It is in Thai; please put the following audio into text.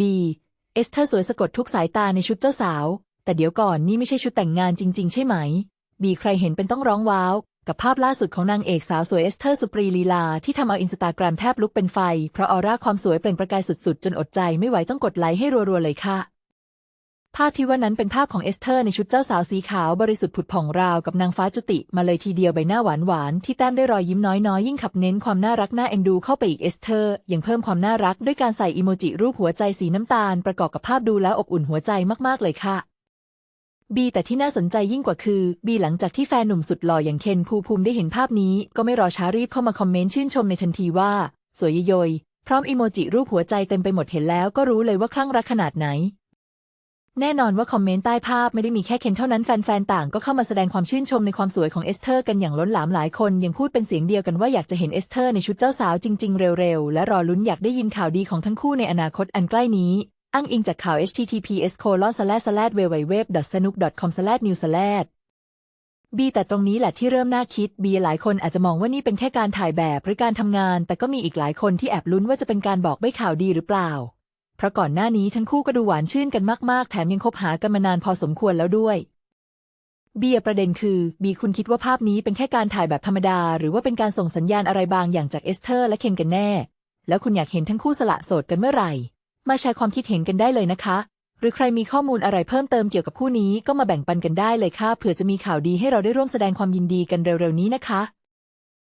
บีเอสเธอร์สวยสะกดทุกสายตาในชุดเจ้าสาว แต่เดี๋ยวก่อนนี่ไม่ใช่ชุดแต่งงานจริง ๆ ใช่ไหม บีใครเห็นเป็นต้องร้องว้าว กับภาพล่าสุดของนางเอกสาวสวยเอสเธอร์สุปรีลีลา ที่ทำเอาอินสตาแกรมแทบลุกเป็นไฟ เพราะออร่าความสวยเปล่งประกายสุดๆ จนอดใจไม่ไหวต้องกดไลค์ให้รัวๆเลยค่ะ ภาพที่ว่านั้นเป็นภาพของเอสเธอร์ในชุดเจ้าสาวสีขาวบริสุทธิ์ผุดผ่องราวกับนางฟ้าจุติมาเลยทีเดียวใบหน้าหวานหวานที่แต้มได้วยรอยยิ้มน้อยๆยยิ่งขับเน้นความน่ารักน่าเอ็นดูเข้าไปอีกเอสเธอร์ยังเพิ่มความน่ารักด้วยการใส่อีโมจิรูปหัวใจสีน้ำตาล ประกอบกับภาพดูแล้วอบอุ่นหัวใจมากๆเลยค่ะบีแต่ที่น่าสนใจยิ่งกว่าคือบีหลังจากที่แฟนหนุ่มสุดหล่ออย่างเคนภูมิภูมิได้เห็นภาพนี้ ก็ไม่รอช้ารีบเข้ามาคอมเมนต์ชื่นชมในทันทีว่า สวยยยพร้อมอีโมจิรูปหัวใจเต็มไปหมดเห็นแล้วก็รู้เลยว่าคลั่งรักขนาดไหน แน่นอนว่าคอมเมนต์ใต้ภาพไม่ได้มีแค่เคนเท่านั้นแฟนๆ ต่างก็เข้ามาแสดงความชื่นชมในความสวยของเอสเธอร์กันอย่างล้นหลามหลายคน ยังพูดเป็นเสียงเดียวกันว่าอยากจะเห็นเอสเธอร์ในชุดเจ้าสาวจริง ๆ เร็วๆ และรอลุ้นอยากได้ยินข่าวดีของทั้งคู่ในอนาคตอันใกล้นี้อ้างอิงจากข่าว https colon slash slash www snook com slash news slash บีแต่ตรงนี้แหละที่เริ่มน่าคิดบีหลายคนอาจจะมองว่านี่เป็นแค่การถ่ายแบบหรือการทำงาน แต่ก็มีอีกหลายคนที่แอบลุ้นว่าจะเป็นการบอกใบ้ข่าวดีหรือเปล่า เพราะก่อนหน้านี้ทั้งคู่ก็ดูหวานชื่นกันมากๆ แถมยังคบหากันมานานพอสมควรแล้วด้วย เบียประเด็นคือ บีคุณคิดว่าภาพนี้เป็นแค่การถ่ายแบบธรรมดา หรือว่าเป็นการส่งสัญญาณอะไรบางอย่างจากเอสเธอร์ และเคนกันแน่ แล้วคุณอยากเห็นทั้งคู่สละโสดกันเมื่อไหร่ มาแชร์ความคิดเห็นกันได้เลยนะคะ หรือใครมีข้อมูลอะไรเพิ่มเติมเกี่ยวกับคู่นี้ก็มาแบ่งปันกันได้เลยค่ะเผื่อจะมีข่าวดีให้เราได้ร่วมแสดงความยินดีกันเร็วๆนี้นะคะ